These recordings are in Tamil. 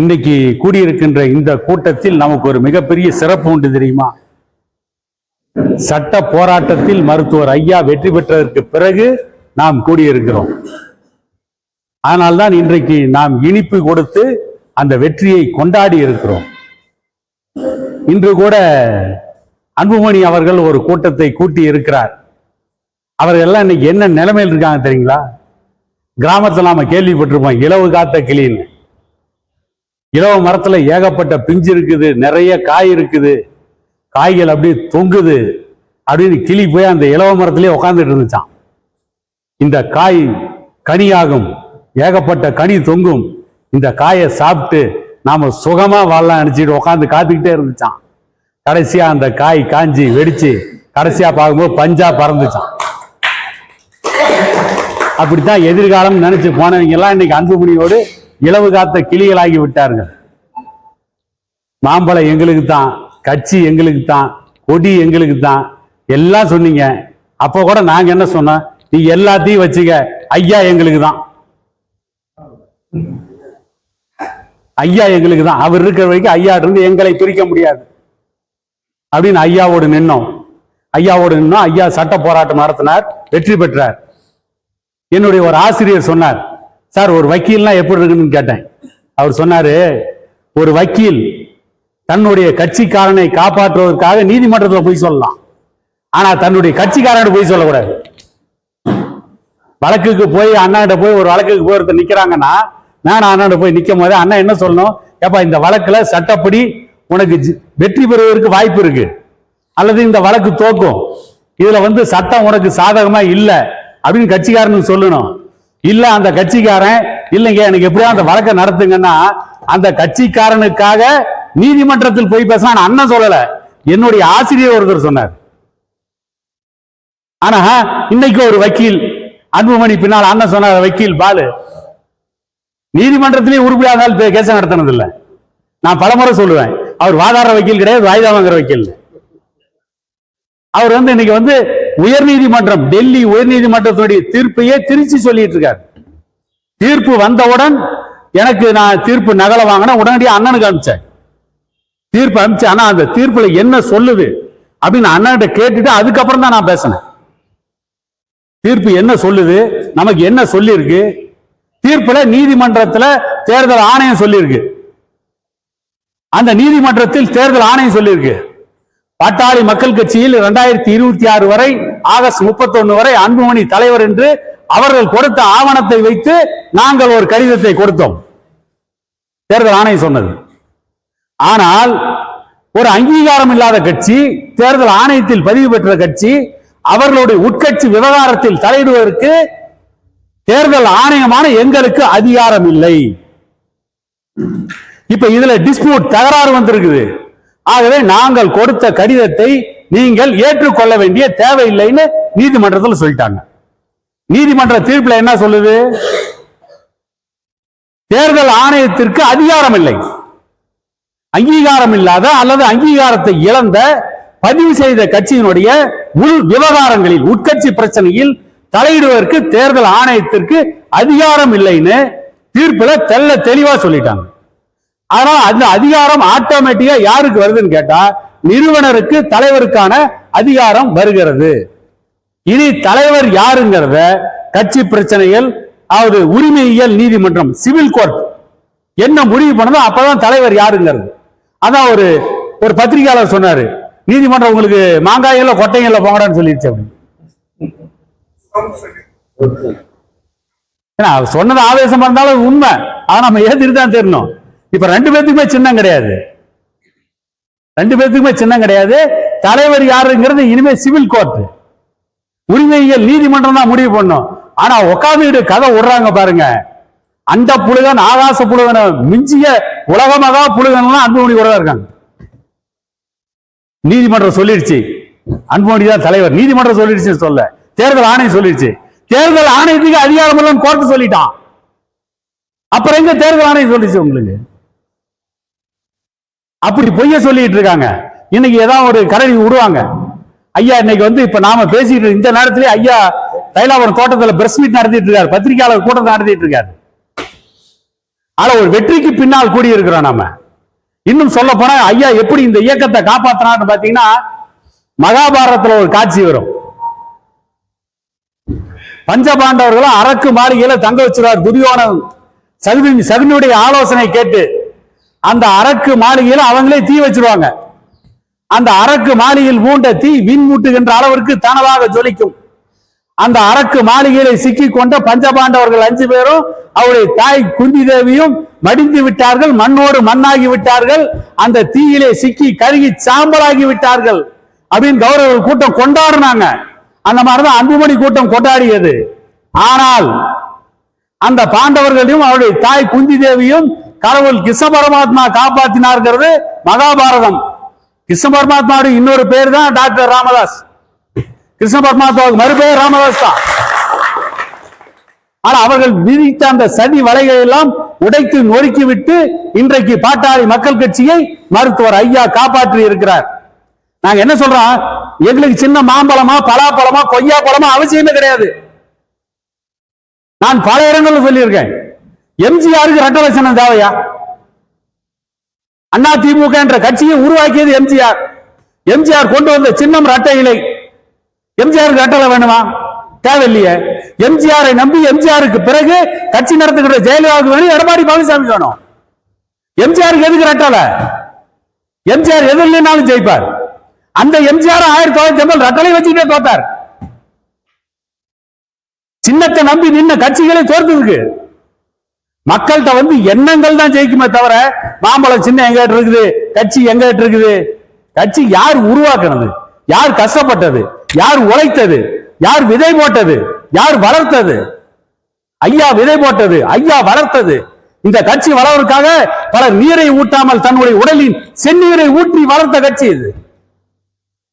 இன்னைக்கு கூடியிருக்கின்ற இந்த கூட்டத்தில் நமக்கு ஒரு மிகப்பெரிய சிறப்பு உண்டு தெரியுமா? சட்ட போராட்டத்தில் மருத்துவர் ஐயா வெற்றி பெற்றதற்கு பிறகு நாம் கூடியிருக்கிறோம். அதனால்தான் இன்றைக்கு நாம் இனிப்பு கொடுத்து அந்த வெற்றியை கொண்டாடி இருக்கிறோம். இன்று கூட அன்புமணி அவர்கள் ஒரு கூட்டத்தை கூட்டி இருக்கிறார். அவர்கள் எல்லாம் இன்னைக்கு என்ன நிலைமையில் இருக்காங்க தெரியுங்களா? கிராமத்தில் நாம கேள்விப்பட்டிருப்போம் இலவு காத்த கிளின்னு. இலவ மரத்துல ஏகப்பட்ட பிஞ்சு இருக்குது நிறைய காய் இருக்குது. காய்கள் அப்படியே தொங்குது. அப்படின்னு கிளி போய் அந்த இலவ மரத்திலே உட்காந்துட்டு இருந்துச்சான் இந்த காய் கனியாகும். ஏகப்பட்ட கனி தொங்கும். இந்த காயை சாப்பிட்டு நாம சுகமா வாழலாம் நினைச்சிட்டு உட்காந்து காத்துக்கிட்டே இருந்துச்சான் கடைசியா அந்த காய் காஞ்சி வெடிச்சு கடைசியா பார்க்கும்போது பஞ்சா பறந்துச்சான் அப்படித்தான் எதிர்காலம் நினைச்சு போனவங்க எல்லாம் இன்னைக்கு அன்புமணியோடு இலவு காத்த கிளிகளாகி விட்டார்கள். மாம்பழம் எங்களுக்கு தான் கட்சி எங்களுக்கு தான் கொடி எங்களுக்கு தான் எல்லாம் சொன்னீங்க. அப்போ கூட நாங்க என்ன சொன்னோம்? நீ எல்லாத்தையும் வச்சுக்க ஐயா எங்களுக்கு தான் ஐயா எங்களுக்கு தான் அவர் இருக்கிற வரைக்கும் ஐயா இருந்து எங்களை பிரிக்க முடியாது. அப்படின்னு ஐயாவோடு நின்னோம். ஐயாவோடு நின்னோம். ஐயா சட்ட போராட்டம் நடத்தினார் வெற்றி பெற்றார். என்னுடைய ஒரு ஆசிரியர் சொன்னார் சார் ஒரு வக்கீல்னா எப்படி இருக்குன்னு கேட்டேன். அவர் சொன்னாரு ஒரு வக்கீல் தன்னுடைய கட்சிக்காரனை காப்பாற்றுவதற்காக நீதிமன்றத்தில் போய் சொல்லலாம். ஆனா தன்னுடைய கட்சிக்காரன் போய் சொல்லக்கூடாது. வழக்குக்கு போய் அண்ணாண்ட போய் ஒரு வழக்குக்கு போய் ஒருத்தர் நிக்கிறாங்கன்னா நான் அண்ணாண்ட போய் நிற்கும் போது அண்ணா என்ன சொல்லணும்? ஏப்பா இந்த வழக்குல சட்டப்படி உனக்கு வெற்றி பெறுவதற்கு வாய்ப்பு இருக்கு. அல்லது இந்த வழக்கு தோக்கும் இதுல வந்து சட்டம் உனக்கு சாதகமா இல்லை. அப்படின்னு கட்சிக்காரனுக்கு சொல்லணும். இல்ல அந்த கட்சிக்காரன் இல்லைங்க எனக்கு எப்படியா அந்த வழக்கை நடத்துங்கன்னா அந்த கட்சிக்காரனுக்காக நீதிமன்றத்தில் போய் பேசினா அண்ணன் சொல்லல. என்னுடைய ஆசிரியர் ஒருத்தர் சொன்னார். ஆனா இன்னைக்கு ஒரு வக்கீல் அன்புமணி பின்னால் அண்ணன் சொன்னார் வக்கீல் பாலு நீதிமன்றத்திலே உருப்படியாக கேச நடத்தினது இல்லை நான் பலமுறை சொல்லுவேன் அவர் வாதாடுற வக்கீல் கிடையாது வாய்தா வாங்குற வக்கீல். அவர் வந்து இன்னைக்கு வந்து உயர்நீதிமன்றம் டெல்லி உயர்நீதிமன்றத்துடைய தீர்ப்பையே திருச்சி சொல்லிட்டு இருக்காரு தீர்ப்பு வந்தவுடன் எனக்கு நான் தீர்ப்பு நகலை வாங்கினா உடனடியாக அண்ணனுக்கு அனுப்பிச்சேன். தீர்ப்பு அனுப்பிச்சு ஆனா அந்த தீர்ப்புல என்ன சொல்லுது? அப்படின்னு அண்ணன்கிட்ட கேட்டுட்டு அதுக்கப்புறம் தான் நான் பேசினேன். தீர்ப்பு என்ன சொல்லுது? நமக்கு என்ன சொல்லியிருக்கு? தீர்ப்புல நீதிமன்றத்துல தேர்தல் ஆணையம் சொல்லியிருக்கு. அந்த நீதிமன்றத்தில் தேர்தல் ஆணையம் சொல்லியிருக்கு. பாட்டாளி மக்கள் கட்சியில் இரண்டாயிரத்தி இருபத்தி ஆறு வரை ஆகஸ்ட் 31 வரை அன்புமணி தலைவர் என்று அவர்கள் கொடுத்த ஆவணத்தை வைத்து நாங்கள் ஒரு கடிதத்தை கொடுத்தோம். தேர்தல் ஆணையம் சொன்னது. ஆனால் ஒரு அங்கீகாரம் இல்லாத கட்சி தேர்தல் ஆணையத்தில் பதிவு பெற்ற கட்சி அவர்களுடைய உட்கட்சி விவகாரத்தில் தலையிடுவதற்கு தேர்தல் ஆணையமான எங்களுக்கு அதிகாரம் இல்லை. இப்ப இதுல டிஸ்பியூட் தகராறு வந்திருக்குது. ஆகவே நாங்கள் கொடுத்த கடிதத்தை நீங்கள் ஏற்றுக்கொள்ள வேண்டிய தேவையில்லைன்னு நீதிமன்றத்தில் சொல்லிட்டாங்க. நீதிமன்ற தீர்ப்புல என்ன சொல்லுது? தேர்தல் ஆணையத்திற்கு அதிகாரம் இல்லை அங்கீகாரம் இல்லாத அல்லது அங்கீகாரத்தை இழந்த பதிவு செய்த கட்சியினுடைய உள் விவகாரங்களில் உட்கட்சி பிரச்சனையில் தலையிடுவதற்கு தேர்தல் ஆணையத்திற்கு அதிகாரம் இல்லைன்னு தீர்ப்புல தெள்ள தெளிவா சொல்லிட்டாங்க. ஆனா அந்த அதிகாரம் ஆட்டோமேட்டிக்கா யாருக்கு வருதுன்னு கேட்டா நிறுவனருக்கு தலைவருக்கான அதிகாரம் வருகிறது. இனி தலைவர் யாருங்கிறத கட்சி பிரச்சனைகள் அதாவது உரிமையியல் நீதிமன்றம் சிவில் கோர்ட் என்ன முடிவு பண்ணதோ அப்பதான் தலைவர் யாருங்கிறது. அதான் ஒரு ஒரு பத்திரிகையாளர் சொன்னாரு நீதிமன்றம் உங்களுக்கு மாங்காயில கொட்டையில போங்கடான்னு சொல்லிடுச்சு அப்படின்னு. ஏன்னா அவர் சொன்னது ஆவேசமா இருந்தாலும் உண்மை. ஆனா நம்ம ஏத்திட்டு தான் தெரியணும் இப்ப ரெண்டு பேத்துக்குமே சின்னம் கிடையாது. ரெண்டு பேத்துக்குமே சின்னம் கிடையாது. தலைவர் யாருங்கிறது இனிமே சிவில் கோர்ட் உரிமையியல் நீதிமன்றம் தான் முடிவு பண்ணும். ஆனா உட்காந்துட்டு கதை விடுறாங்க பாருங்க. அந்த புழுகன் ஆகாச புழுகனை மிஞ்சிய உலகமகா புழுகன்லாம் அன்புமணி கூட இருக்காங்க. நீதிமன்றம் சொல்லிடுச்சு. அன்புமணி தான் தலைவர். நீதிமன்றம் சொல்லிடுச்சு சொல்ல. தேர்தல் ஆணையம் சொல்லிடுச்சு. தேர்தல் ஆணையத்துக்கு அதிகாரம் கோர்ட்டு சொல்லிட்டான். அப்புறம் எங்க தேர்தல் ஆணையம் சொல்லிச்சு உங்களுக்கு? அப்படி பொய்ய சொல்லிட்டு இருக்காங்க. இன்னைக்கு ஏதாவது ஒரு கரடி விடுவாங்க. ஐயா இன்னைக்கு வந்து இப்ப நாம பேசிட்டு இந்த நேரத்திலே ஐயா தைலாபுரம் தோட்டத்துல பிரஸ் மீட் நடத்திட்டு இருக்காரு. பத்திரிகையாளர் கூட்டம் நடத்திட்டு இருக்காரு. ஆனா ஒரு வெற்றிக்கு பின்னால் கூடி இருக்கிறோம் நாம. இன்னும் சொல்ல போனா ஐயா எப்படி இந்த இயக்கத்தை காப்பாத்தினான்னு பாத்தீங்கன்னா மகாபாரதத்துல ஒரு காட்சி வரும். பஞ்சபாண்டவர்களும் அரக்கு மாளிகையில தங்க வச்சிருவார் துரியோன சகுனி சகுனியுடைய ஆலோசனை கேட்டு அந்த அரக்கு மாளிகையில அவங்களே தீ வச்சிருவாங்க. அந்த அரக்கு மாளிகையில் மூண்ட தீ விண் மூட்டுகின்ற அளவிற்கு தனவாக ஜொலிக்கும். அந்த அரக்கு மாளிகையில சிக்கி கொண்ட பஞ்சபாண்டவர்கள் அஞ்சு பேரும் அவருடைய தாய் குந்தி தேவியும் மடிந்து விட்டார்கள் மண்ணோடு மண்ணாகி விட்டார்கள். அந்த தீயிலே சிக்கி கருகி சாம்பலாகி விட்டார்கள். அப்படின்னு கௌரவ கூட்டம் கொண்டாடினாங்க. அந்த மாதிரிதான் அன்புமணி கூட்டம் கொண்டாடியது. ஆனால் அந்த பாண்டவர்களையும் அவருடைய தாய் குந்தி தேவியும் கடவுள் கிருஷ்ண பரமாத்மா காப்பாத்தினார்ங்கிறது மகாபாரதம். கிருஷ்ண பரமாத்மாவுடைய இன்னொரு பேர் தான் டாக்டர் ராமதாஸ். கிருஷ்ண பரமாத்மாவுக்கு மறுபெயர் ராமதாஸ் தான். ஆனா அவர்கள் விதித்த அந்த சதி வலைகளை எல்லாம் உடைத்து நொறுக்கிவிட்டு இன்றைக்கு பாட்டாளி மக்கள் கட்சியை மருத்துவர் ஐயா காப்பாற்றி இருக்கிறார். நாங்க என்ன சொல்றோம்? எங்களுக்கு சின்ன மாம்பழமா பலாப்பழமா கொய்யா பழமா அவசியமே கிடையாது. நான் பல இடங்களில் சொல்லியிருக்கேன். எம்ஜிஆருக்கு ரெட்ட லட்சணம் தேவையா? அண்ணா திமுக என்ற கட்சியை உருவாக்கியது எம்ஜிஆர். எம்ஜிஆர் கொண்டு வந்த சின்னம் ரட்ட இலை. எம்ஜிஆருக்கு ரெட்டலை வேணுமா? தேவையில்லையே. எம்ஜிஆரை நம்பி எம்ஜிஆருக்கு பிறகு கட்சி நடத்துகிற ஜெயலலிதாவுக்கு வேணும் எடப்பாடி பழனிசாமி வேணும். எம்ஜிஆருக்கு எதுக்கு ரெட்டலை எம்ஜிஆர் எது இல்லைனாலும் ஜெயிப்பார். அந்த எம்ஜிஆர் ஆயிரத்தி தொள்ளாயிரத்தி ஐம்பது ரெட்டலை வச்சுக்கிட்டே தோத்தார் சின்னத்தை நம்பி நின்ன கட்சிகளே தோர்த்துருக்கு மக்கள்கிட்ட வந்து எண்ணங்கள் தான் ஜெயிக்குமே தவிர மாம்பழம் சின்ன எங்கிட்ட இருக்குது கட்சி எங்க இருக்குது. கட்சி யார் உருவாக்குனது? யார் கஷ்டப்பட்டது? யார் உழைத்தது? யார் விதை போட்டது? யார் வளர்த்தது? ஐயா விதை போட்டது ஐயா வளர்த்தது. இந்த கட்சி வளர்வதற்காக பல நீரை ஊட்டாமல் தன்னுடைய உடலின் செந்நீரை ஊற்றி வளர்த்த கட்சி இது.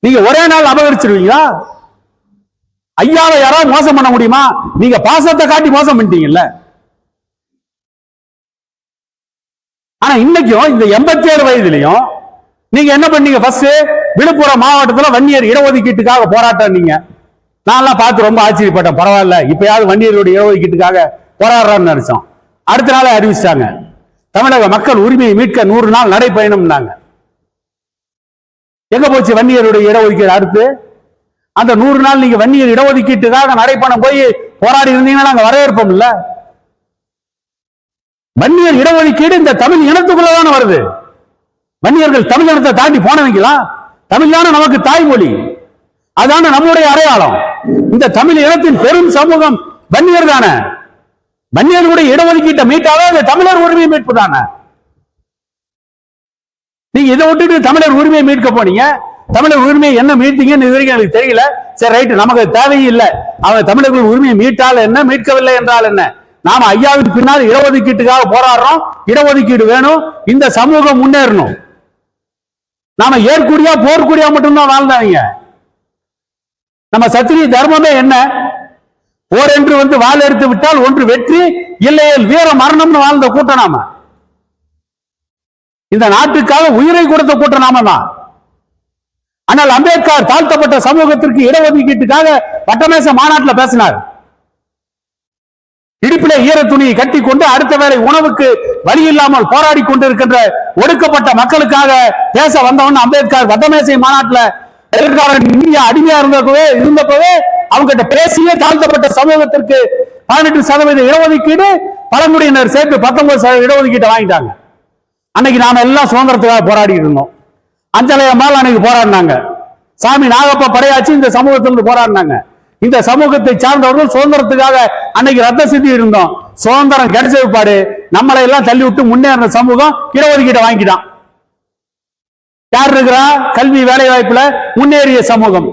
நீங்க ஒரே நாள் அபகரிச்சிருவீங்களா? ஐயாவை யாராவது மோசம் பண்ண முடியுமா? நீங்க பாசத்தை காட்டி மோசம் பண்ணிட்டீங்கல்ல? ஆனா இன்னைக்கும் இந்த எண்பத்தி ஏழு வயதுலயும் நீங்க என்ன பண்ணீங்க ஃபர்ஸ்ட் விழுப்புரம் மாவட்டத்துல வன்னியர் இடஒதுக்கீட்டுக்காக போராட்டம் நீங்க நான்லாம் பார்த்து ரொம்ப ஆச்சரியப்பட்டேன். பரவாயில்ல இப்பயாவது வன்னியருடைய இடஒதுக்கீட்டுக்காக போராடுறான்னு நினைச்சோம். அடுத்த நாளே அறிவிச்சிட்டாங்க. தமிழக மக்கள் உரிமையை மீட்க நூறு நாள் நடைபயணம்னாங்க. எங்க போச்சு வன்னியருடைய இடஒதுக்கீடு அடுத்து? அந்த நூறு நாள் நீங்க வன்னியர் இடஒதுக்கீட்டுக்காக நடைப்பணம் போய் போராடி இருந்தீங்கன்னா நாங்க வரவேற்போம் வன்னியர் இடஒதுக்கீடு இந்த தமிழ் இனத்துக்குள்ளதான வருது. வன்னியர்கள் தமிழ் இனத்தை தாண்டி போனவங்களா? தமிழ் தானே நமக்கு தாய்மொழி. அதான நம்முடைய அடையாளம். இந்த தமிழ் இனத்தின் பெரும் சமூகம் வன்னியர் தானே. வன்னியர்களுடைய இடஒதுக்கீட்டை மீட்டாவே அது தமிழர் உரிமை மீட்பு தானே. நீங்க இதை விட்டுட்டு தமிழர் உரிமையை மீட்க போனீங்க. தமிழர் உரிமையை என்ன மீட்டீங்கன்னு இது வரைக்கும் எனக்கு தெரியல. சரி ரைட்டு நமக்கு தேவையும் இல்லை அவன் தமிழர்கள் உரிமையை மீட்டால் என்ன மீட்கவில்லை என்றால் என்ன? நாம ஐயாவுக்கு பின்னால் இடஒதுக்கீட்டுக்காக போராடுறோம். இடஒதுக்கீடு வேணும். இந்த சமூகம் முன்னேறணும். நாம ஏற்குடியா போர்க்குடியா மட்டும்தான் வாழ்ந்தாங்க நம்ம சத்திரிய தர்மமே என்ன? போர் என்று வந்து வாழ் எடுத்து விட்டால் ஒன்று வெற்றி இல்லையில் வீர மரணம்னு வாழ்ந்த கூட்டம் நாம. இந்த நாட்டுக்காக உயிரை கொடுத்த கூட்டம் நாம தான். ஆனால் அம்பேத்கர் தாழ்த்தப்பட்ட சமூகத்திற்கு இடஒதுக்கீட்டுக்காக வட்டமேச மாநாட்டில் பேசினார். இடுப்பில ஈர துணியை கட்டி கொண்டு அடுத்த வேளை உணவுக்கு வழி இல்லாமல் போராடி கொண்டிருக்கின்ற ஒடுக்கப்பட்ட மக்களுக்காக பேச வந்தவன் அம்பேத்கர். வட்டமேசை மாநாட்டில் எதிர்காலம் இந்தியா அடிமையா இருந்தப்பவே இருந்தப்பவே அவங்ககிட்ட பேசியே தாழ்த்தப்பட்ட சமூகத்திற்கு பதினெட்டு சதவீத இடஒதுக்கீடு பழங்குடியினர் சேர்த்து பத்தொன்பது சதவீத இடஒதுக்கீட்டை வாங்கிட்டாங்க. அன்னைக்கு நாம எல்லாம் சுதந்திரத்துக்காக போராடி இருந்தோம். அஞ்சலை மேல அன்னைக்கு போராடினாங்க. சாமி நாகப்ப படையாச்சி இந்த சமூகத்திலிருந்து போராடினாங்க. இந்த சமூகத்தை சார்ந்தவர்கள் சுதந்திரத்துக்காக அன்னைக்கு ரத்த சித்தி இருந்தோம். சுதந்திரம் கிடைச்ச பாடு நம்மளை எல்லாம் தள்ளி விட்டு முன்னேறின சமூகம் இடஒதுக்கீட்டை வாங்கிட்டான். யார் இருக்கிறா? கல்வி வேலை வாய்ப்புல முன்னேறிய சமூகம்.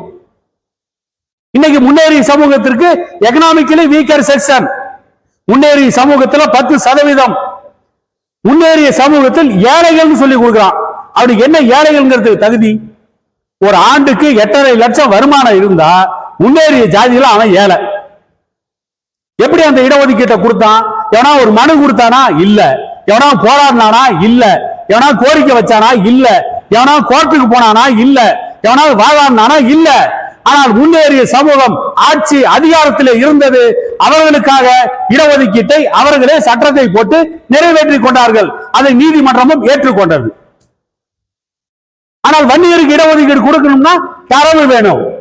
இன்னைக்கு முன்னேறிய சமூகத்திற்கு எக்கனாமிக்கலி வீக்கர் செக்ஷன் முன்னேறிய சமூகத்துல பத்து சதவீதம். முன்னேறிய சமூகத்தில் ஏழைகள்னு சொல்லி கொடுக்கிறான். அவனுக்கு என்ன ஏழைகள்ங்கிறதுக்கு தகுதி? ஒரு ஆண்டுக்கு எட்டரை லட்சம் வருமானம் இருந்தா முன்னேறிய ஜாதியில அவன் ஏழை. எப்படி அந்த இடஒதுக்கீட்டை கொடுத்தான்? எவனா ஒரு மனு கொடுத்தானா? இல்ல. எவனா போராடினானா? இல்ல. எவனா கோரிக்கை வச்சானா? இல்ல. எவனா கோர்ட்டுக்கு போனானா? இல்ல. எவனா வாழாடினானா இல்ல. ஆனால் முன்னேறிய சமூகம் ஆட்சி அதிகாரத்தில் இருந்தது. அவர்களுக்காக இடஒதுக்கீட்டை அவர்களே சட்டத்தை போட்டு நிறைவேற்றி கொண்டார்கள். அதை நீதிமன்றமும் ஏற்றுக்கொண்டது. ஆனால் வன்னியருக்கு இடஒதுக்கீடு கொடுக்கணும்னா தரவு வேணும்.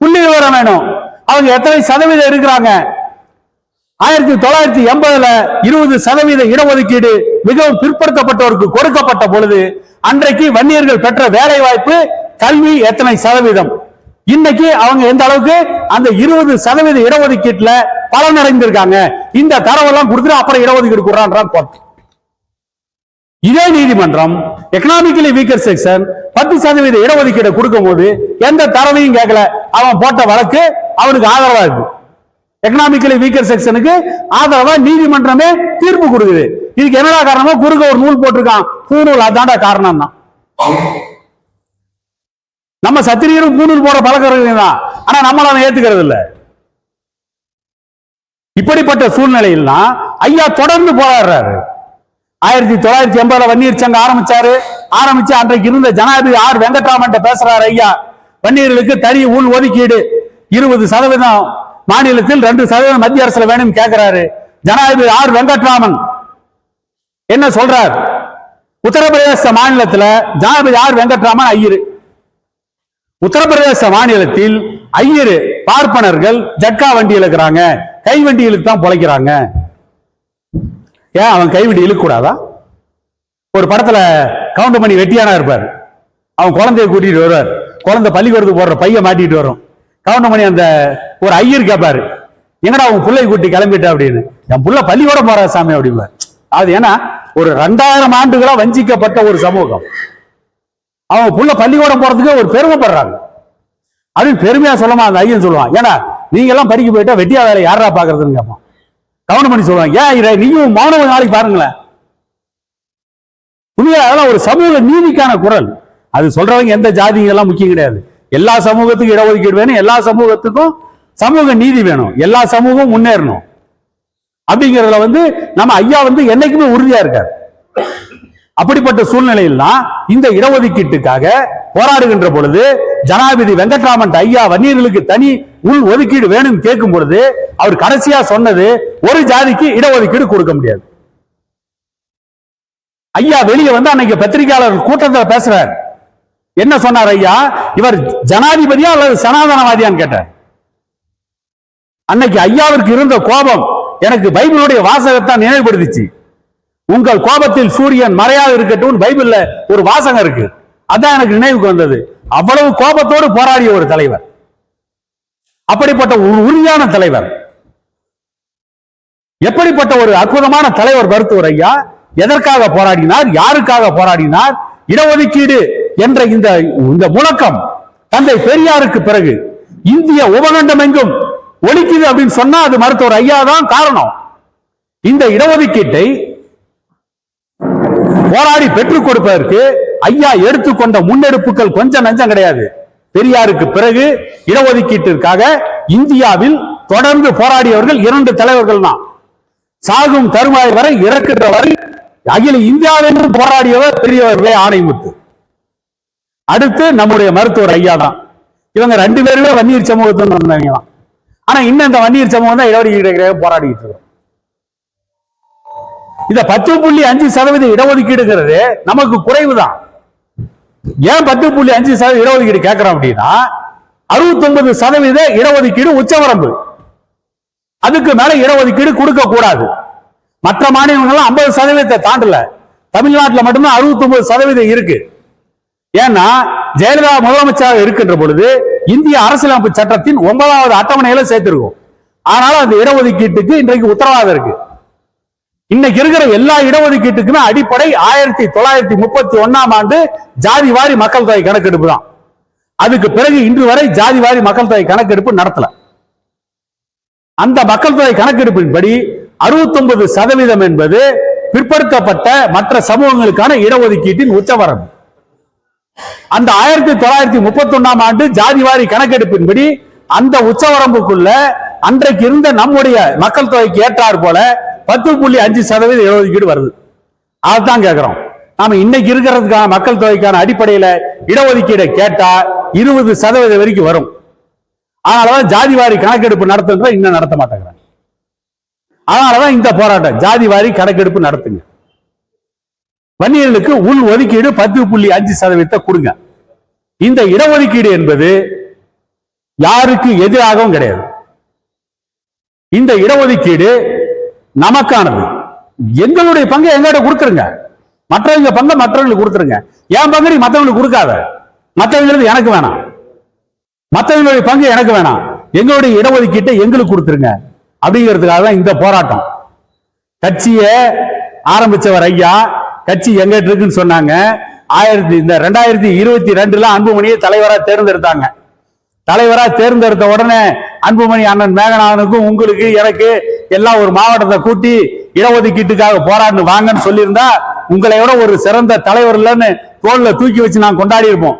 புள்ளி விவரம் வேணும். அவங்க எத்தனை சதவீதம் இருக்கிறாங்க? ஆயிரத்தி தொள்ளாயிரத்தி எண்பதுல இருபது சதவீத இடஒதுக்கீடு மிகவும் பிற்படுத்தப்பட்டோருக்கு கொடுக்கப்பட்ட பொழுது அன்றைக்கு வன்னியர்கள் பெற்ற வேலை வாய்ப்பு கல்வி எத்தனை சதவீதம்? இன்னைக்கு அவங்க எந்த அளவுக்கு? அந்த இருபது சதவீத இடஒதுக்கீட்டுல பலனடைந்திருக்காங்க. இந்த தரவெல்லாம் கொடுத்துட்டு அப்புறம் இடஒதுக்கீடு கொடுறான்றான் கோர்ட்டு. இதே நீதிமன்றம் எக்கனாமிக்கலி வீக்கர் செக்ஷன் பத்து சதவீத இடஒதுக்கீடு கொடுக்கும் போது எந்த தரவையும் கேட்கல. அவன் போட்ட வழக்கு அவனுக்கு ஆதரவா இருக்கு. எக்கனாமிக்கலி வீக்கர் செக்ஷனுக்கு ஆதரவா நீதிமன்றமே தீர்ப்பு கொடுக்குது. இதுக்கு என்னடா காரணமா? குறுக்க ஒரு நூல் போட்டிருக்கான். பூநூல் அதான்டா காரணம் தான் நம்ம சத்திரியரும் பூநூல் போட பழக்கம் தான் ஆனா நம்மள அவன் ஏத்துக்கிறது இல்ல. இப்படிப்பட்ட சூழ்நிலையில் ஐயா தொடர்ந்து போராடுறாரு. ஆயிரத்தி தொள்ளாயிரத்தி எண்பதுல வன்னியர் சங்கம் ஆரம்பிச்சாரு. ஆரம்பிச்சு அன்றைக்கு இருந்த ஜனாதிபதி ஆர். வெங்கட்ராமன் பேசுறாரு ஐயா வன்னியர்களுக்கு தனி உள் ஒதுக்கீடு இருபது சதவீதம் மாநிலத்தில் ரெண்டு சதவீதம் மத்திய அரசுல வேணும் கேட்கிறாரு ஜனாதிபதி ஆர். வெங்கட்ராமன் என்ன சொல்றார்? உத்தரப்பிரதேச மாநிலத்துல ஜனாதிபதி ஆர். வெங்கட்ராமன் ஐயரு. உத்தரப்பிரதேச மாநிலத்தில் ஐயரு பார்ப்பனர்கள் ஜட்கா வண்டி இருக்கிறாங்க. கை வண்டிகளுக்கு தான் பொழைக்கிறாங்க. ஏன் அவன் கைவிட்டு இழுக்கூடாதா ஒரு படத்துல கவுண்ட் பண்ணி வெட்டியானா இருப்பார். அவன் குழந்தைய கூட்டிட்டு வருவார். குழந்தை பள்ளிக்கூடத்துக்கு போடுற பைய மாட்டிட்டு வரும். கவுண்ட் பண்ணி அந்த ஒரு ஐயர் கேட்பாரு என்னடா உன் பிள்ளை கூட்டி கிளம்பிட்ட? அப்படின்னு. என் புள்ள பள்ளிக்கூடம் போற சாமி அப்படிம்பார். அது ஏன்னா ஒரு ரெண்டாயிரம் ஆண்டுகளா வஞ்சிக்கப்பட்ட ஒரு சமூகம். அவன் புள்ள பள்ளிக்கூடம் போறதுக்கு ஒரு பெருமைப்படுறாங்க. அப்படின்னு பெருமையா சொல்லமா அந்த ஐயன் சொல்லுவான். ஏன்னா நீங்க எல்லாம் படிக்க போயிட்டா வெட்டியா வேலை யாரா பாக்குறதுன்னு கேட்பான் கவனம் பண்ணி சொல்லுவாங்க ஏன் நீயும் மாணவ நாளைக்கு பாருங்களேன். உண்மையா அதெல்லாம் ஒரு சமூக நீதிக்கான குரல். அது சொல்றவங்க எந்த ஜாதிங்கெல்லாம் முக்கியம் கிடையாது. எல்லா சமூகத்துக்கும் இடஒதுக்கீடு வேணும். எல்லா சமூகத்துக்கும் சமூக நீதி வேணும். எல்லா சமூகமும் முன்னேறணும். அப்படிங்கிறதுல வந்து நம்ம ஐயா வந்து என்னைக்குமே உறுதியா இருக்கார். அப்படிப்பட்ட சூழ்நிலையில் தான் இந்த இடஒதுக்கீட்டுக்காக போராடுகின்ற பொழுது ஜனாதிபதி வெங்கட்ராமன் ஐயா வன்னியர்களுக்கு தனி உள் ஒதுக்கீடு வேணும்னு கேட்கும் பொழுது அவர் கடைசியா சொன்னது ஒரு ஜாதிக்கு இடஒதுக்கீடு கொடுக்க முடியாது. ஐயா வெளியே வந்து அன்னைக்கு பத்திரிகையாளர்கள் கூட்டத்தில் பேசுறார். என்ன சொன்னார் ஐயா? இவர் ஜனாதிபதியா அல்லது சனாதனவாதியான்னு கேட்டார். அன்னைக்கு ஐயாவிற்கு இருந்த கோபம் எனக்கு பைபிளுடைய வாசகத்தான் நினைவுபடுத்திச்சு. உங்கள் கோபத்தில் சூரியன் மறையாக இருக்கட்டும் பைபிள்ல ஒரு வாசகம் இருக்கு. அதான் எனக்கு நினைவுக்கு வந்தது. அவ்வளவு கோபத்தோடு போராடிய ஒரு தலைவர். அப்படிப்பட்ட ஒரு உறுதியான தலைவர். எப்படிப்பட்ட ஒரு அற்புதமான தலைவர் மருத்துவர் ஐயா? எதற்காக போராடினார்? யாருக்காக போராடினார்? இடஒதுக்கீடு என்ற இந்த இந்த முழக்கம் தந்தை பெரியாருக்கு பிறகு இந்திய உபகண்டம் எங்கும் ஒலிக்குது அப்படின்னு சொன்னா அது மருத்துவர் ஐயா தான் காரணம். இந்த இடஒதுக்கீட்டை போராடி பெற்றுக் கொடுப்பதற்கு ஐயா எடுத்துக்கொண்ட முன்னெடுப்புகள் கொஞ்சம் நஞ்சம் கிடையாது. பெரியாருக்கு பிறகு இடஒதுக்கீட்டிற்காக இந்தியாவில் தொடர்ந்து போராடியவர்கள் இரண்டு தலைவர்கள் தான். சாகும் தருமாய் வரை இறக்குகிற வரை அகில இந்தியாவென்று போராடியவர் பெரியவர்களே ஆணைமுத்து. அடுத்து நம்முடைய மருத்துவர் ஐயா தான். இவங்க ரெண்டு பேருமே வன்னியர் சமூகத்தில் நடந்தவங்க தான். ஆனா இன்னும் இந்த வன்னியர் சமூகம் தான் இடஒதுக்கீடு போராடிக்கிட்டு இருக்கோம். இந்த பத்து புள்ளி அஞ்சு சதவீத இடஒதுக்கீடுங்கிறது நமக்கு குறைவுதான். ஏன் பத்து புள்ளி அஞ்சு சதவீத இடஒதுக்கீடு கேட்கிறோம் அப்படின்னா அறுபத்தி ஒன்பது சதவீத இடஒதுக்கீடு உச்சவரம்பு. அதுக்கு மேல இடஒதுக்கீடு கொடுக்க கூடாது. மற்ற மாநிலங்கள்லாம் ஐம்பது சதவீதத்தை தாண்டல. தமிழ்நாட்டில் மட்டும்தான் அறுபத்தி ஒன்பது சதவீதம் இருக்கு. ஏன்னா ஜெயலலிதா முதலமைச்சராக இருக்கின்ற பொழுது இந்திய அரசியலமைப்பு சட்டத்தின் ஒன்பதாவது அட்டவணையில சேர்த்திருக்கும். ஆனாலும் அந்த இடஒதுக்கீட்டுக்கு இன்றைக்கு உத்தரவாதம் இருக்கு. இன்னைக்கு இருக்கிற எல்லா இடஒதுக்கீட்டுக்குமே அடிப்படை ஆயிரத்தி தொள்ளாயிரத்தி முப்பத்தி ஒன்னாம் ஆண்டு ஜாதி வாரி மக்கள் தொகை கணக்கெடுப்பு தான். அதுக்கு பிறகு இன்று வரை ஜாதி வாரி மக்கள் தொகை கணக்கெடுப்பு நடத்தல. அந்த மக்கள் தொகை கணக்கெடுப்பின்படி அறுபத்தொன்பது சதவீதம் என்பது பிற்படுத்தப்பட்ட மற்ற சமூகங்களுக்கான இடஒதுக்கீட்டின் உச்சவரம்பு அந்த ஆயிரத்தி தொள்ளாயிரத்தி முப்பத்தி ஒன்னாம் ஆண்டு ஜாதிவாரி கணக்கெடுப்பின்படி அந்த உச்சவரம்புக்குள்ள அன்றைக்கு இருந்த நம்முடைய மக்கள் தொகைக்கு ஏற்றார் போல பத்து புள்ளி அஞ்சு சதவீதம் இடஒதுக்கீடு வருது. அதுதான் கேட்கிறோம். நாம இன்னைக்கு இருக்கிறதுக்கான மக்கள் தொகைக்கான அடிப்படையில இடஒதுக்கீடை கேட்டா இருபது சதவீதம் வரைக்கும் வரும். அதனாலதான் ஜாதிவாரி கணக்கெடுப்பு நடத்துங்க இன்னும் நடத்த மாட்டேங்கிறாங்க. அதனாலதான் இந்த போராட்டம் ஜாதி வாரி கணக்கெடுப்பு நடத்துங்க. வன்னியர்களுக்கு உள் ஒதுக்கீடு பத்து புள்ளி அஞ்சு சதவீதத்தை கொடுங்க. இந்த இடஒதுக்கீடு என்பது யாருக்கு எதிராகவும் கிடையாது. இந்த இடஒதுக்கீடு நமக்கானது. எங்களுடைய பங்கை எங்கள்கிட்ட கொடுத்துருங்க. மற்றவங்க பங்கை மற்றவங்களுக்கு கொடுத்துருங்க. என் பங்கு நீ மற்றவங்களுக்கு கொடுக்காத. மற்றவங்களுக்கு எனக்கு வேணாம். மற்றவங்களுடைய பங்கு எனக்கு வேணாம். எங்களுடைய இடஒதுக்கீட்டை எங்களுக்கு கொடுத்துருங்க. அப்படிங்கிறதுக்காக தான் இந்த போராட்டம். கட்சியை ஆரம்பிச்சவர் ஐயா கட்சி எங்கிட்ட இருக்குன்னு சொன்னாங்க. ஆயிரத்தி இந்த ரெண்டாயிரத்தி இருபத்தி ரெண்டுல அன்புமணியை தலைவராக தேர்ந்தெடுத்தாங்க. தலைவராக தேர்ந்தெடுத்த உடனே அன்புமணி அண்ணன் மேகநாதனுக்கும் உங்களுக்கு எனக்கு எல்லாம் ஒரு மாவட்டத்தை கூட்டி இடஒதுக்கீட்டுக்காக போராடு வாங்கன்னு சொல்லியிருந்தா உங்களை விட ஒரு சிறந்த தலைவர் இல்லைன்னு தோல்ல தூக்கி வச்சு நாங்க கொண்டாடி இருப்போம்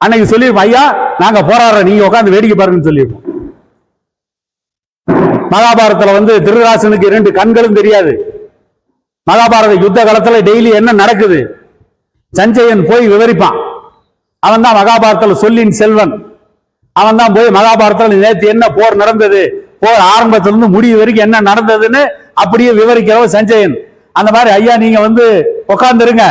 அன்னைக்கு சொல்லியிருப்போம் ஐயா நாங்க போராடுறோம் நீங்க உட்காந்து வேடிக்கை பாருங்கன்னு சொல்லியிருப்போம். மகாபாரதத்துல வந்து திருராசனுக்கு இரண்டு கண்களும் தெரியாது. மகாபாரத யுத்த காலத்துல டெய்லி என்ன நடக்குது? சஞ்சயன் போய் விவரிப்பான். அவன் தான் மகாபாரதத்தில் சொல்லின் செல்வன். அவன் தான் போய் மகாபாரதத்தில் நேற்று என்ன போர் நடந்தது? போர் ஆரம்பத்திலிருந்து முடிவு வரைக்கும் என்ன நடந்ததுன்னு அப்படியே விவரிக்கிறவன் சஞ்சயன். அந்த மாதிரி ஐயா நீங்க வந்து உட்காந்துருங்க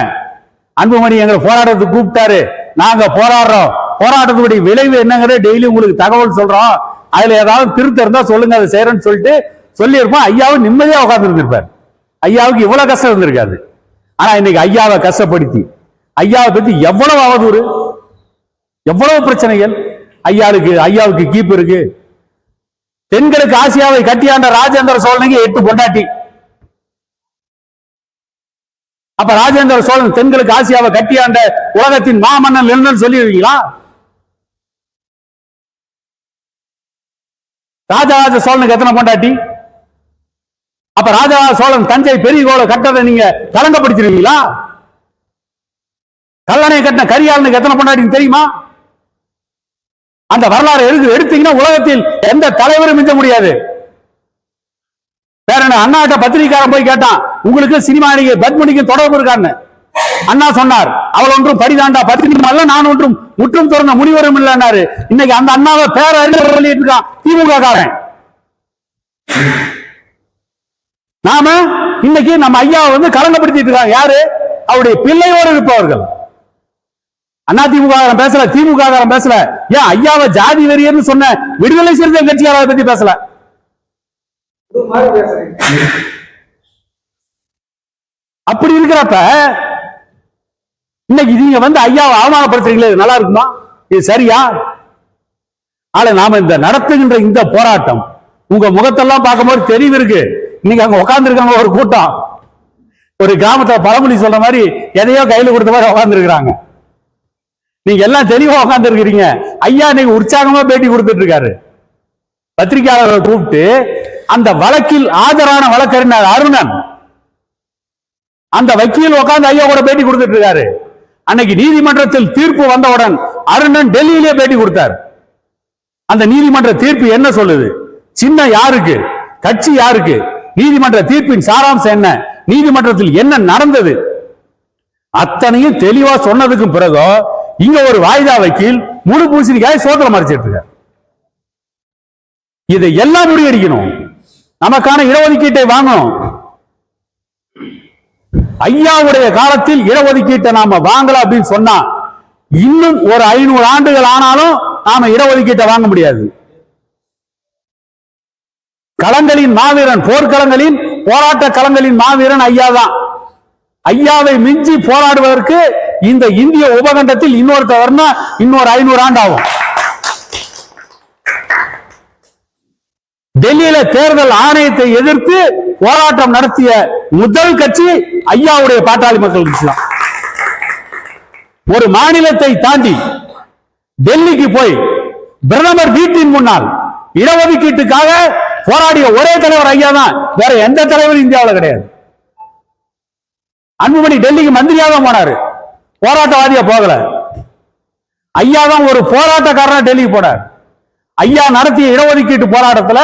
அன்புமணி எங்களை போராட்டத்துக்கு கூப்பிட்டாரு. நாங்க போராடுறோம். போராட்டத்துடைய விளைவு என்னங்கிற டெய்லி உங்களுக்கு தகவல் சொல்றோம். அதுல ஏதாவது திருத்தம் இருந்தா சொல்லுங்க அதை செய்யறேன்னு சொல்லிட்டு சொல்லியிருப்போம். ஐயாவும் நிம்மதியா உட்கார்ந்து இருந்திருப்பார் ஐயாவுக்கு இவ்வளவு கஷ்டம் இருந்திருக்காது. ஆனா இன்னைக்கு ஐயாவை கஷ்டப்படுத்தி ஐயாவை பத்தி எவ்வளவு அவதூறு? எவ்வளவு பிரச்சனைகள்? ஐயாவுக்கு ஐயாவுக்கு கீப்பு இருக்கு. தென்கிழக்கு ஆசியாவை கட்டியாண்ட ராஜேந்திர சோழனுக்கு எட்டு பொண்டாட்டி. அப்ப ராஜேந்திர சோழன் தென்கிழக்கு ஆசியாவை கட்டியாண்ட உலகத்தின் மாமன்னன் இல்லைன்னு சொல்லிடுவீங்களா ராஜராஜ சோழனுக்கு எத்தனை பொண்டாட்டி? அப்ப ராஜராஜ சோழன் தஞ்சை பெரிய கோளை கட்டதை நீங்க கலங்கப்படுத்திடுவீங்களா கல்லணை கட்டின கரியாளனுக்கு எத்தனை பொண்டாட்டின்னு தெரியுமா? அந்த வரலாறு எழுது எடுத்தீங்கன்னா உலகத்தில் எந்த தலைவரும் மிஞ்ச முடியாது. வேற என்ன அண்ணாட்ட பத்திரிகாரன் போய் கேட்டான் உங்களுக்கு சினிமா நடிகை பத்மனிக்கு தொடர்பு இருக்கான்னு. அண்ணா சொன்னார் அவள் ஒன்றும் படிதாண்டா பத்திரிக்கை அல்ல நான் ஒன்றும் முற்றும் திறந்த முனிவரும் இல்லைன்னாரு. இன்னைக்கு அந்த அண்ணாவை பேரறிஞர் சொல்லிட்டு இருக்கான் திமுக காரன். நாம இன்னைக்கு நம்ம ஐயாவை வந்து கலங்கப்படுத்திட்டு இருக்காங்க. யாரு? அவருடைய பிள்ளையோடு இருப்பவர்கள். அண்ணா திமுக பேசல திமுக பேசல. ஏன் ஐயாவை ஜாதி வெறியர்னு சொன்ன விடுதலை சிறுத்தை கட்சியாளரை பத்தி பேசல? அப்படி இருக்கிறப்ப இன்னைக்கு நீங்க வந்து ஐயாவை அவமானப்படுத்துறீங்களே இது நல்லா இருக்குமா? இது சரியா? ஆனா நாம இந்த நடத்துகின்ற இந்த போராட்டம் உங்க முகத்தெல்லாம் பார்க்கும்போது தெரிவு இருக்கு. இன்னைக்கு அங்க உட்கார்ந்து இருக்காங்க ஒரு கூட்டம். ஒரு கிராமத்துல பழமொழி சொல்ற மாதிரி எதையோ கையில கொடுத்த மாதிரி உட்கார்ந்து இருக்கிறாங்க நீங்க எல்லாம் தெளிவா உட்கார்ந்து இருக்கிறீங்க ஐயா நீங்க உற்சாகமா பேட்டி கொடுத்துட்டு இருக்காரு பத்திரிகையாளர்களை கூப்பிட்டு அந்த வழக்கில் ஆஜரான வழக்கறிஞர் அருணன் அந்த வக்கீல் உட்கார்ந்து ஐயா கூட பேட்டி கொடுத்துட்டு இருக்காரு அன்னைக்கு நீதிமன்றத்தில் தீர்ப்பு வந்தவுடன் அருணன் டெல்லியிலே பேட்டி கொடுத்தார். அந்த நீதிமன்ற தீர்ப்பு என்ன சொல்லுது? சின்ன யாருக்கு? கட்சி யாருக்கு? நீதிமன்ற தீர்ப்பின் சாராம்சம் என்ன? நீதிமன்றத்தில் என்ன நடந்தது? அத்தனையும் தெளிவா சொன்னதுக்கும் பிறகோ இங்க ஒரு வாய்தா வக்கீல் முழு பூசணிக்காய் சோதனை மறைச்சிட்டு இருக்க இதை எல்லாம் முறியடிக்கணும். நமக்கான இடஒதுக்கீட்டை வாங்கணும். ஐயாவுடைய காலத்தில் இடஒதுக்கீட்டை நாம வாங்கல அப்படின்னு சொன்னா இன்னும் ஒரு ஐநூறு ஆண்டுகள் ஆனாலும் நாம இடஒதுக்கீட்டை வாங்க முடியாது. களங்களின் மாவீரன் போர்க்களங்களின் போராட்ட களங்களின் மாவீரன் ஐயா தான். ஐயாவை மிஞ்சி போராடுவதற்கு இந்த இந்திய உபகண்டத்தில் இன்னொருத்தர் வரணும் இன்னொரு ஐநூறு ஆண்டு ஆகும் டெல்லியில தேர்தல் ஆணையத்தை எதிர்த்து போராட்டம் நடத்திய முதல் கட்சி ஐயாவுடைய பாட்டாளி மக்கள் கட்சி தான். ஒரு மாநிலத்தை தாண்டி டெல்லிக்கு போய் பிரதமர் வீட்டின் முன்னால் இடஒதுக்கீட்டுக்காக போராடிய ஒரே தலைவர் ஐயா தான். வேற எந்த தலைவரும் இந்தியாவில் கிடையாது. அன்புமணி டெல்லிக்கு மந்திரியாக தான் போனாரு. போராட்டவாதியா போகல. ஐயா தான் ஒரு போராட்டக்காரனா டெல்லிக்கு போனார். ஐயா நடத்திய இடஒதுக்கீட்டு போராட்டத்துல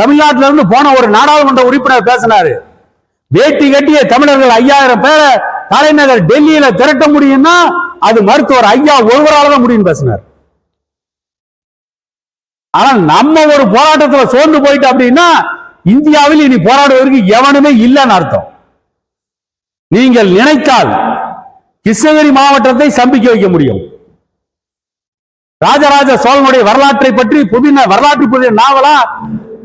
தமிழ்நாட்டில இருந்து போன ஒரு நாடாளுமன்ற உறுப்பினர் பேசினாரு. வேட்டி கட்டிய தமிழர்கள் ஐயாயிரம் பேரை தலைநகர் டெல்லியில திரட்ட முடியும்னா அது மருத்துவர் ஐயா ஒருவரால் தான் முடியும் பேசினார். ஆனால் நம்ம ஒரு போராட்டத்துல சோர்ந்து போயிட்டு அப்படின்னா இந்தியாவில் இனி போராடுவதற்கு எவனுமே இல்லைன்னு அர்த்தம். நீங்கள் நினைத்தால் கிருஷ்ணகிரி மாவட்டத்தை சம்பிக்க வைக்க முடியும். ராஜராஜ சோழனுடைய வரலாற்றை பற்றி புதின வரலாற்று புதிய நாவலா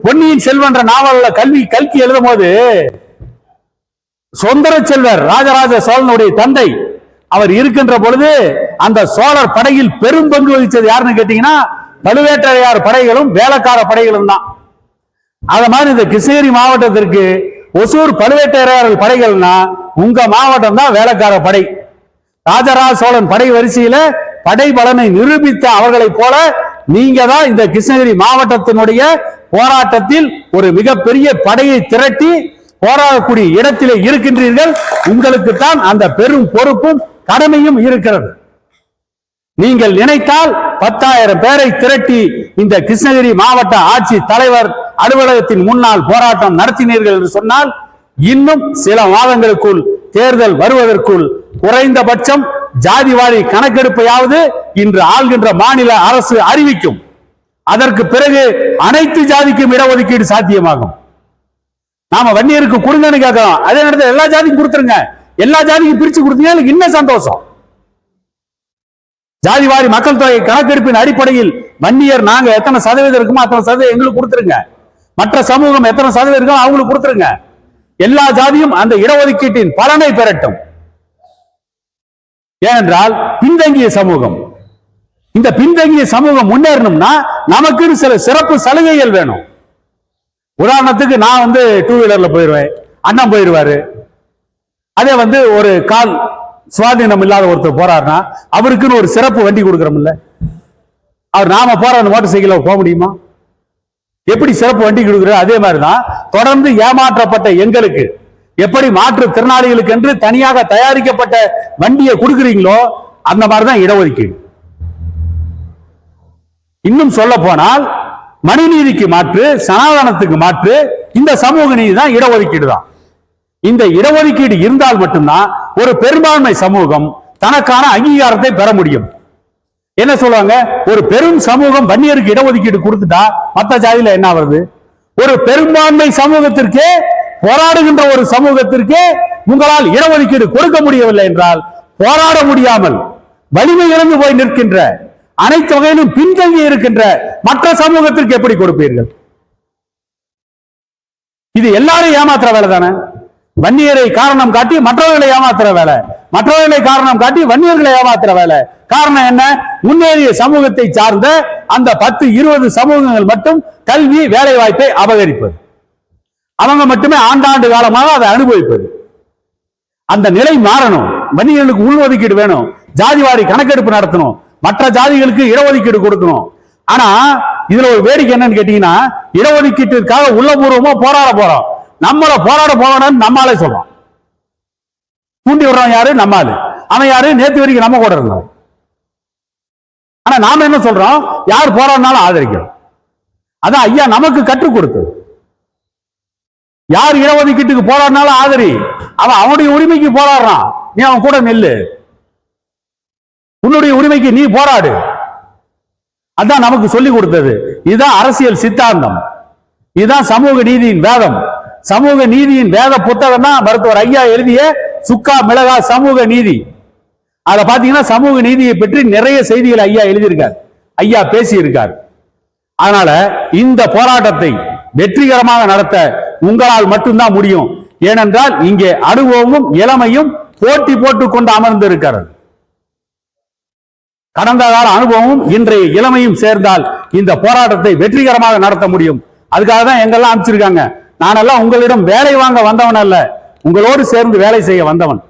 பொன்னியின் செல்வன்ற நாவல கல்வி கல்கி எழுதும் போது சுந்தர செல்வர் ராஜராஜ சோழனுடைய தந்தை அவர் இருக்கின்ற பொழுது அந்த சோழர் படையில் பெரும் பங்கு வகிச்சது யாருன்னு கேட்டீங்கன்னா பழுவேட்டரையார் படைகளும் வேலைக்கார படைகளும் தான். அதை மாதிரி இந்த கிருஷ்ணகிரி மாவட்டத்திற்கு ஒசூர் பழுவேட்டரையாரர் படைகள்னா உங்க மாவட்டம் தான் வேலைக்கார படை. ராஜராஜ சோழன் படை வரிசையில படை பலனை நிரூபித்த அவர்களைப் போல நீங்க தான் இந்த கிருஷ்ணகிரி மாவட்டத்தினுடைய போராட்டத்தில் ஒரு மிகப்பெரிய படையை திரட்டி போராடக்கூடிய இடத்திலே இருக்கின்றீர்கள். உங்களுக்கு தான் அந்த பெரும் பொறுப்பும் கடமையும் இருக்கிறது. நீங்கள் நினைத்தால் பத்தாயிரம் பேரை திரட்டி இந்த கிருஷ்ணகிரி மாவட்ட ஆட்சி தலைவர் அலுவலகத்தின் முன்னால் போராட்டம் நடத்தினீர்கள் என்று சொன்னால் இன்னும் சில மாதங்களுக்குள் தேர்தல் வருவதற்குள் குறைந்தபட்சம் ஜாதிவாரி கணக்கெடுப்பையாவது இன்று ஆள்கின்ற மாநில அரசு அறிவிக்கும். அதற்கு பிறகு அனைத்து ஜாதிக்கும் இடஒதுக்கீடு சாத்தியமாகும். நாம வன்னியருக்கு கொடுங்கன்னு கேட்கிறோம். அதே நேரத்தில் எல்லா ஜாதிக்கும் கொடுத்துருங்க. எல்லா ஜாதிக்கும் பிரிச்சு கொடுத்தீங்கன்னா எனக்கு இன்னும் சந்தோஷம். ஜாதிவாரி மக்கள் தொகை கணக்கெடுப்பின் அடிப்படையில் வன்னியர் நாங்க எத்தனை சதவீதம் இருக்குமோ அத்தனை சதவீதம் எங்களுக்கு கொடுத்துருங்க. மற்ற சமூகம் எத்தனை சதவீதம் இருக்கோ அவங்களுக்கு கொடுத்துருங்க. எல்லா ஜாதியும் அந்த இடஒதுக்கீட்டின் பலனை பெறட்டும். ஏனென்றால் பின்தங்கிய சமூகம். இந்த பின்தங்கிய சமூகம் முன்னேறணும்னா நமக்குன்னு சில சிறப்பு சலுகைகள் வேணும். உதாரணத்துக்கு நான் வந்து டூ வீலர்ல போயிடுவேன் அண்ணன் போயிடுவாரு அதே வந்து ஒரு கால் சுவாதீனம் இல்லாத ஒருத்தர் போறாருன்னா அவருக்குன்னு ஒரு சிறப்பு வண்டி கொடுக்குறோம்ல அவர் நாம போற அந்த மோட்டர் சைக்கிள் போக முடியுமா? எப்படி சிறப்பு வண்டி கொடுக்குறோம் அதே மாதிரி தான் தொடர்ந்து ஏமாற்றப்பட்ட எங்களுக்கு எப்படி மாற்றுத்திறனாளிகளுக்கு என்று தனியாக தயாரிக்கப்பட்ட வண்டியை கொடுக்குறீங்களோ அந்த மாதிரிதான் இடஒதுக்கீடு. இன்னும் சொல்ல போனால் மணிநீதிக்கு மாற்று சனாதனத்துக்கு மாற்று இந்த சமூக நீதி தான் இடஒதுக்கீடு தான் இந்த இடஒதுக்கீடு இருந்தால் மட்டும்தான் ஒரு பெரும்பான்மை சமூகம் தனக்கான அங்கீகாரத்தை பெற முடியும். என்ன சொல்லுவாங்க? ஒரு பெரும் சமூகம் வன்னியருக்கு இடஒதுக்கீடு கொடுத்துட்டா மத்த ஜாதியில என்ன வருது ஒரு பெரும்பான்மை சமூகத்திற்கே போராடுகின்ற ஒரு சமூகத்திற்கே உங்களால் இடஒதுக்கீடு கொடுக்க முடியவில்லை என்றால் போராட முடியாமல் வலிமை இழந்து போய் நிற்கின்ற அனைத்து வகையிலும் பின்தங்கி இருக்கின்ற மற்ற சமூகத்திற்கு எப்படி கொடுப்பீர்கள்? இது எல்லாரும் ஏமாத்துற வேலை தானே? வன்னியரை காரணம் காட்டி மற்றவர்களை ஏமாத்துற வேலை. மற்றவர்களை காரணம் காட்டி வன்னியர்களை ஏமாத்துற வேலை. காரணம் என்ன? முன்னேறிய சமூகத்தை சார்ந்த அந்த பத்து இருபது சமூகங்கள் மட்டும் கல்வி வேலை வாய்ப்பை அபகரிப்பது. அவங்க மட்டுமே ஆண்டாண்டு காலமாக அதை அனுபவிப்பது. அந்த நிலை மாறணும். வன்னியர்களுக்கு உள்ஒதுக்கீடு வேணும். ஜாதிவாரி கணக்கெடுப்பு நடத்தணும். மற்ற ஜாதிகளுக்கு இடஒதுக்கீடு கொடுக்கணும். ஆனா இதுல ஒரு வேடிக்கை என்னன்னு கேட்டீங்கன்னா இடஒதுக்கீட்டிற்காக உள்ளபூர்வமா போராட போறோம். நம்மள போராட போகணும்னு நம்மாலே சொல்றோம். தூண்டி விடுறவன் யாரு? நம்மாலு அவன் யாரு? நேத்து வரைக்கும் நம்ம கூட இருந்தவன் ஆனா நாம என்ன சொல்றோம்? யார் போராடினாலும் ஆதரிக்கிறோம் அதான் ஐயா நமக்கு கற்றுக் கொடுத்தது. யார் இடஒதுக்கீட்டுக்கு போராடினாலும் ஆதரி அவன் அவனுடைய உரிமைக்கு போராடுறான். நீ அவன் கூட நெல்லு. உன்னுடைய உரிமைக்கு நீ போராடு. அதான் நமக்கு சொல்லி கொடுத்தது. இதுதான் அரசியல் சித்தாந்தம். இதுதான் சமூக நீதியின் வேதம். சமூக நீதியின் வேத புத்தகம் தான் மருத்துவர் ஐயா எழுதிய சுக்கா மிளகா சமூக நீதி. அதை பாத்தீங்கன்னா சமூக நீதியை பற்றி நிறைய செய்திகள் ஐயா எழுதியிருக்கார். ஐயா பேசியிருக்கார். அதனால இந்த போராட்டத்தை வெற்றிகரமாக நடத்த உங்களால் மட்டும்தான் முடியும். ஏனென்றால் இங்கே அனுபவமும் இளமையும் போட்டி போட்டு கொண்டு அமர்ந்திருக்கிறது. கடந்த கால அனுபவமும் இன்றைய இளமையும் சேர்ந்தால் இந்த போராட்டத்தை வெற்றிகரமாக நடத்த முடியும். அதுக்காக தான் எங்கெல்லாம் அனுப்பிச்சிருக்காங்க. நானெல்லாம் உங்களிடம் வேலை வாங்க வந்தவன் அல்ல. உங்களோடு சேர்ந்து வேலை செய்ய வந்தவன்.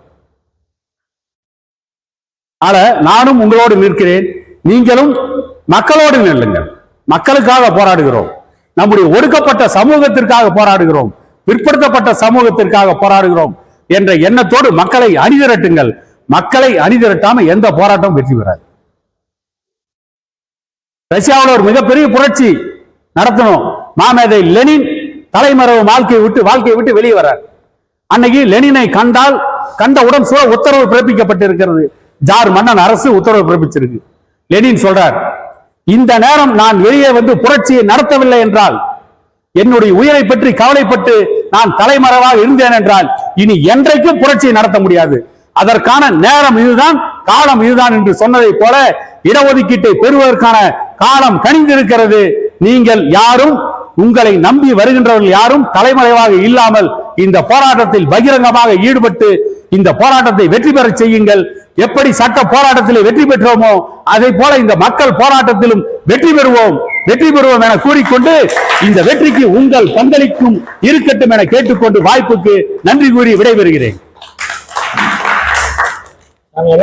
ஆக நானும் உங்களோடு நிற்கிறேன். நீங்களும் மக்களோடு நில்லுங்கள். மக்களுக்காக போராடுகிறோம். நம்முடைய ஒடுக்கப்பட்ட சமூகத்திற்காக போராடுகிறோம். பிற்படுத்தப்பட்ட சமூகத்திற்காக போராடுகிறோம் என்ற எண்ணத்தோடு மக்களை அணிதிரட்டுங்கள். மக்களை அணிதிரட்டாம எந்த போராட்டமும் வெற்றி பெறாது. ரஷ்யாவில் ஒரு மிகப்பெரிய புரட்சி நடத்தணும். மாமேதை லெனின் தலைமறைவு வாழ்க்கையை விட்டு வாழ்க்கையை விட்டு வெளியே வர்றார். அன்னைக்கு லெனினை கண்டால் கண்டவுடன் சூழ உத்தரவு பிறப்பிக்கப்பட்டிருக்கிறது. ஜார் மன்னன் அரசு உத்தரவு பிறப்பிச்சிருக்கு. லெனின் சொல்றார் இந்த நேரம் நான் வெளியே வந்து புரட்சியை நடத்தவில்லை என்றால் என்னுடைய உயிரை பற்றி கவலைப்பட்டு நான் தலைமறைவாக இருந்தேன் என்றால் இனி என்றைக்கும் புரட்சியை நடத்த முடியாது. அதற்கான நேரம் இதுதான் காலம் இதுதான் என்று சொன்னதை போல இடஒதுக்கீட்டை பெறுவதற்கான காலம் கனிந்திருக்கிறது. நீங்கள் யாரும் உங்களை நம்பி வருகின்றவர்கள் யாரும் தலைமறைவாக இல்லாமல் இந்த போராட்டத்தில் பகிரங்கமாக ஈடுபட்டு இந்த போராட்டத்தை வெற்றி பெறச் செய்யுங்கள். எப்படி சட்ட போராட்டத்திலே வெற்றி பெற்றோமோ அதை போல இந்த மக்கள் போராட்டத்திலும் வெற்றி பெறுவோம். வெற்றி பெறுவோம் என கூறிக்கொண்டு இந்த வெற்றிக்கு உங்கள் பங்களிக்கும் இருக்கட்டும் என கேட்டுக்கொண்டு வாய்ப்புக்கு நன்றி கூறி விடைபெறுகிறேன். நாங்க